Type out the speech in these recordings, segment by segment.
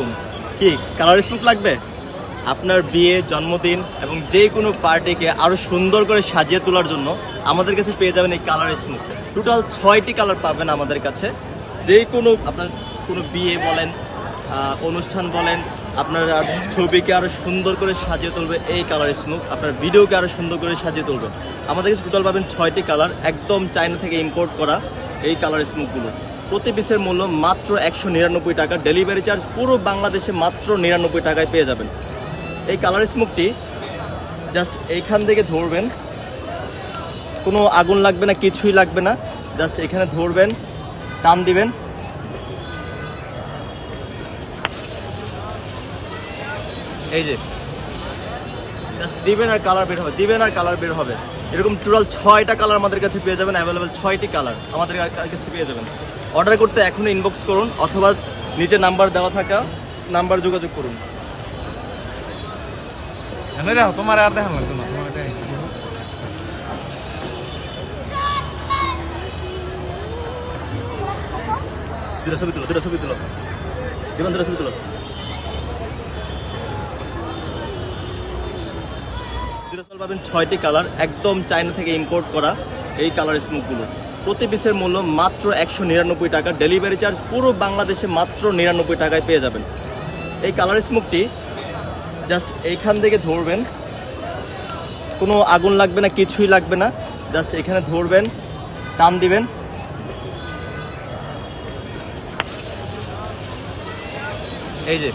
আলাইকুম কি colour smoke লাগবে? আপনার বিয়ে, জন্মদিন এবং যে কোনো পার্টিকে আরও সুন্দর করে সাজিয়ে তোলার জন্য আমাদের কাছে পেয়ে যাবেন এই কালার স্মোক টোটাল ছয়টি কালার পাবেন আমাদের কাছে। যে কোনো, আপনার কোনো বিয়ে বলেন অনুষ্ঠান বলেন, আপনার ছবিকে আরও সুন্দর করে সাজিয়ে তুলবে এই কালার স্মোক আপনার ভিডিওকে আরও সুন্দর করে সাজিয়ে তুলবে। আমাদের কাছে টোটাল পাবেন ছয়টি কালার একদম চায়না থেকে ইম্পোর্ট করা এই কালার স্মোকগুলো প্রতি পিসের মূল্য মাত্র একশো নিরানব্বই টাকা। ডেলিভারি চার্জ পুরো বাংলাদেশে মাত্র নিরানব্বই টাকায় পেয়ে যাবেন। এই কালার স্মোকটি জাস্ট এইখান থেকে ধরবেন। কোনো আগুন লাগবে না, কিছুই লাগবে না। জাস্ট এখানে ধরবেন, টান দিবেন। এই যে জাস্ট দিবেন আর কালার বের হবে, দিবেন আর কালার বের হবে। এরকম টোটাল ছয়টা কালার আমাদের কাছে পেয়ে যাবেন অ্যাভেলেবেল ছয়টি কালার আমাদের কাছে পেয়ে যাবেন। অর্ডার করতে এখনই ইনবক্স করুন অথবা নিচে নাম্বার দেওয়া থাকা নাম্বার যোগাযোগ করুন। এনে দেখো তোমার আর দেখান লাগতো না তোমার দেখাইছি দুটা ছবি তুলো দুটা ছবি তুলো। দিবেন দুটা ছবি তুলো। দুটা পাবেন ছয়টি কালার একদম চায়না থেকে ইম্পোর্ট করা এই কালার স্মোকগুলো প্রতি পিসের মূল্য মাত্র একশো নিরানব্বই টাকা। ডেলিভারি চার্জ পুরো বাংলাদেশে মাত্র নিরানব্বই টাকায় পেয়ে যাবেন। এই কালার স্মোকটি জাস্ট এইখান থেকে ধরবেন। কোনো আগুন লাগবে না, কিছুই লাগবে না। জাস্ট এখানে ধরবেন, টান দিবেন। এই যে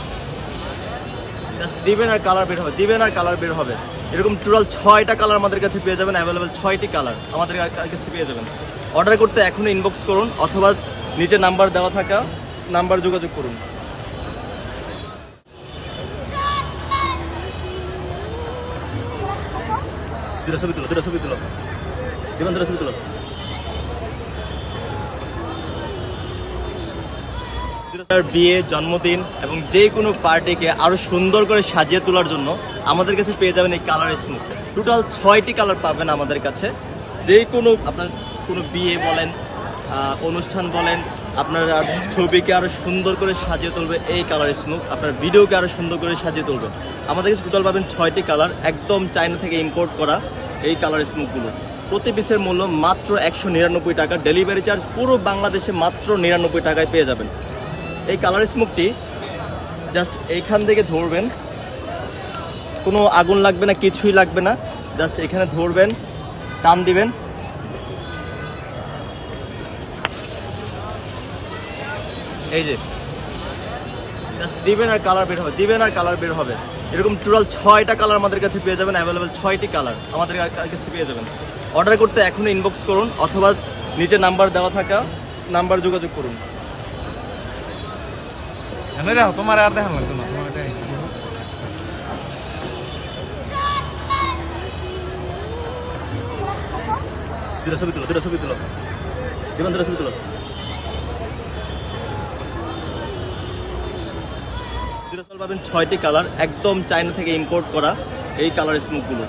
জাস্ট দিবেন আর কালার বের হবে, দিবেন আর কালার বের হবে। এরকম টোটাল ছয়টা কালার আমাদের কাছে পেয়ে যাবেন অ্যাভেলেবেল ছয়টি কালার আমাদের কাছে পেয়ে যাবেন। অর্ডার করতে এখনই ইনবক্স করুন অথবা নিচে নাম্বার দেওয়া থাকা নাম্বার যোগাযোগ করুন। বিয়ে, জন্মদিন এবং যে কোনো পার্টিকে আরও সুন্দর করে সাজিয়ে তোলার জন্য আমাদের কাছে পেয়ে যাবেন এই কালার স্মুথ টোটাল ছয়টি কালার পাবেন আমাদের কাছে। যে কোনো আপনার কোনো বিয়ে বলেন অনুষ্ঠান বলেন, আপনার ছবিকে আরও সুন্দর করে সাজিয়ে তুলবে এই কালার স্মোক আপনার ভিডিওকে আরও সুন্দর করে সাজিয়ে তুলবে। আমাদের কাছে টোটাল পাবেন ছয়টি কালার একদম চায়না থেকে ইম্পোর্ট করা এই কালার স্মোকগুলো প্রতি পিসের মূল্য মাত্র একশো নিরানব্বই টাকা ডেলিভারি চার্জ পুরো বাংলাদেশে মাত্র নিরানব্বই টাকায় পেয়ে যাবেন। এই কালার স্মোকটি জাস্ট এইখান থেকে ধরবেন, কোনো আগুন লাগবে না, কিছুই লাগবে না জাস্ট এখানে ধরবেন, টান দিবেন এই যে জাস্ট দিবেন আর কালার বের হবে দিবেন আর কালার বের হবে। এরকম টোটাল ছয়টা কালার আমাদের কাছে পেয়ে যাবেন অ্যাভেলেবেল ছয়টি কালার আমাদের কাছে পেয়ে যাবেন। অর্ডার করতে এখনই ইনবক্স করুন অথবা নিচে নাম্বার দেওয়া থাকা নাম্বার যোগাযোগ করুন। তোমার আর দেখান লাগতো না তোমার ছবি তুলো দুটা ছবি তুলো। দুটা ছবি তুলো দুটা ছবি পাবেন ছয়টি কালার একদম চায়না থেকে ইম্পোর্ট করা এই কালার স্মোকগুলো